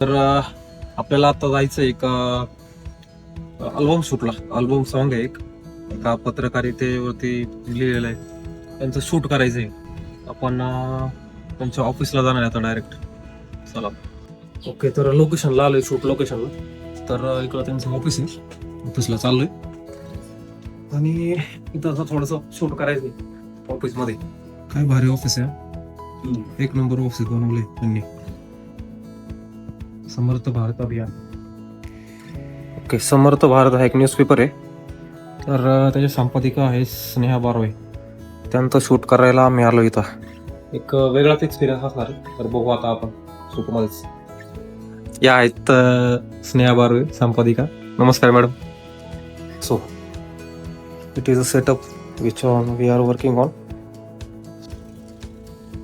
तर आपल्याला आता जायचं एक अल्बम शूटला. अल्बम सॉन्ग आहे एक. एका पत्रकारितेवरती लिहिलेलं आहे. त्यांचं शूट करायचं आहे आपण त्यांच्या ऑफिसला जाणार आहे आता डायरेक्ट चला. ओके तर लोकेशनला आलोय शूट लोकेशनला तर इकडं त्यांचं ऑफिस आहे. ऑफिसला चाललोय. आणि इथं असं थोडस शूट करायचं ऑफिसमध्ये काय भारी ऑफिस आहे एक नंबर ऑफिस बनवले त्यांनी. समर्थ भारत अभियान. ओके समर्थ भारत हा एक न्यूजपेपर आहे. तर त्याचे संपादिका आहे स्नेहा बारवे. त्यांचं शूट करायला आम्ही आलो इथं. एक वेगळाच एक्सपिरियन्स असणार आहे. तर बघू आता आपण शूटमध्येच. या आहेत स्नेहा बारवे संपादिका. नमस्कार madam. So it is a setup which on we are working on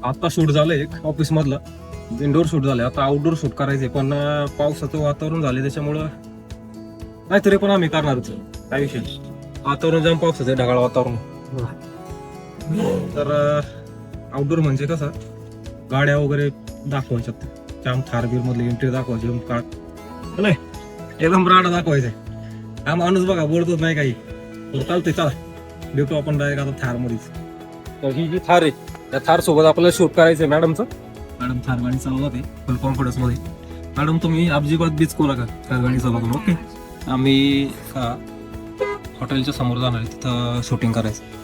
आता शूट झालं एक ऑफिस मधलं. इनडोर शूट झालं. आता आउटडोर शूट करायचे पण पावसाचं वातावरण झाले त्याच्यामुळं नाहीतरी पण आम्ही करणारच काय विषय वातावरण जाम पावसाचं आहे, ढगाळ वातावरण. तर आउटडोर म्हणजे कसं गाड्या वगैरे दाखवायच्यात. जाम थारबीर मधले एंट्री दाखवायची काळ नाही? एकदम राडा दाखवायचंय. हा माणूस बघा बोलतोच नाही काही. चालतंय चला. भेटू आपण डायरेक्ट आता थार मध्येच तर ही जी थार आहे त्या थार सोबत आपल्याला शूट आहे मॅडमचं. मॅडम थार चालवत आहे फुल कॉन्फिडन्समध्ये. मॅडम तुम्ही अजिबात बीच कोला का? थार गाडी चालवतो ओके आम्ही का हॉटेलच्या समोर जाणार आहे तिथं शूटिंग करायचं.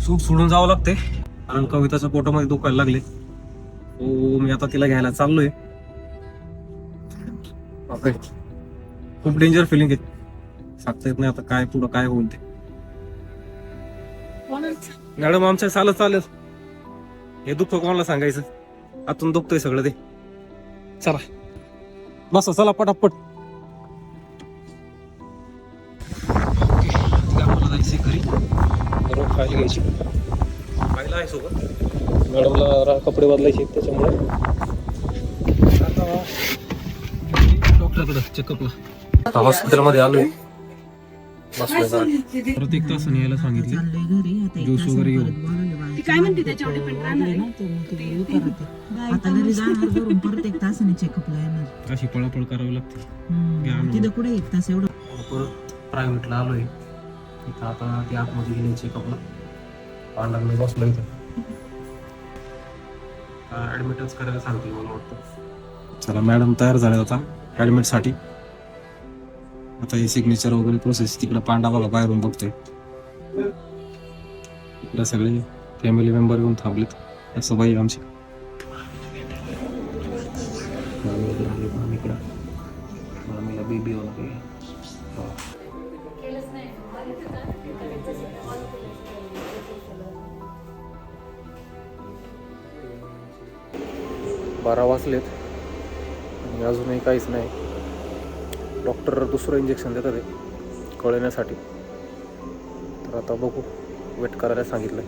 सूप सोडून जावं लागते कारण कविताच्या पोटामध्ये दुखायला लागले. हो मी आता तिला घ्यायला चाललोय. खूप डेंजर फिलिंग आहे. सांगता येत नाही आता काय पुढं काय होईल ते. मॅडम आमच्या चालत चालत हे दुःख कोणाला सांगायचं? आतून दुखतंय सगळं ते. चला. बस चला पटापट. घरी. फाईल घ्यायची. फाईल आहे सोबत. मॅडमला कपडे बदलायचे त्याच्यामुळे. आता डॉक्टरकडे चेकअपला. हॉस्पिटलमध्ये आलोय. परत एक तास यायला सांगितले. ज्यूस वगैरे घेऊन. काय म्हणते त्याच्यावर तासाने चेकअपला येणार. अशी पळापळ करावी लागते. तिथं कुठे एक तास एवढं? परत प्रायव्हेटला आलोय. आता ते आतमध्ये गेले चेकअपला पांडा मी बसलो इथं. ऍडमिटच करायला सांगतील मला वाटतं. चला मॅडम तयार झाल्या आता. ऍडमिटसाठी. आता हे सिग्नेचर वगैरे प्रोसेस तिकडे पांडा बघा बाहेरून बघतोय. इकडे सगळे फॅमिली मेंबर येऊन थांबलेत. असं बाई आमची. इकडं मामीला बेबी होणार बारा वाजलेत. आणि अजूनही काहीच नाही. डॉक्टर दुसरं इंजेक्शन देतात आहे कळण्यासाठी. तर आता बघू वेट करायला सांगितलं